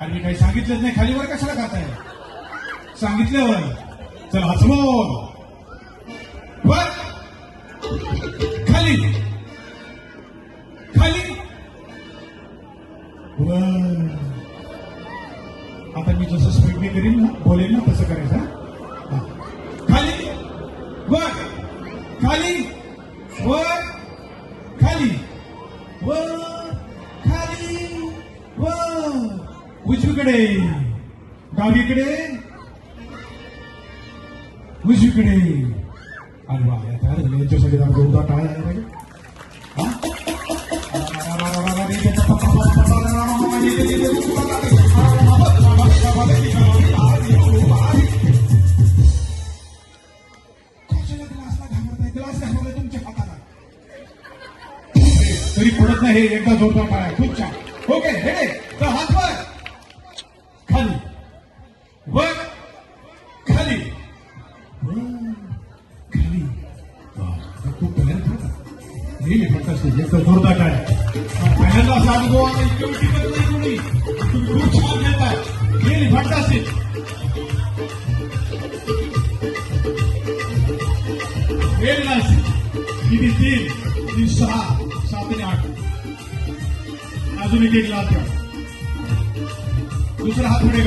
आणि मी काही सांगितलंच नाही. खाली वर कशाला करताय सांगितल्यावर. चल हसमोर वर. खाली. खाली. वर. आता मी जसं स्पीडने करीन ना बोलेन ना तसं करायचं खाली. वर. खाली. वर. खाली. वर. उजवीकडे. डावीकडे. उजवीकडे. अरे वा आता यांच्यासाठी जरा जोरदार टाळ्या झाल्या पाहिजे. हा? तरी पडत नाही एकदा जोरदार टाळ्या खूप छान. ओके रेडे तर हात होतं. नेहमी फंटास्टिक एकदा जोरदार हा, पहिल्यांदा असा अनुभव आला इतकं टिकत नाही कोणी तुम्ही खूप छान घेताय नेहमी फंटास्टिक व्हेरी नाईस किती तीन तीन सहा सात आणि आठ। अजून एक एक लाल द्या दुसरा हात पुढे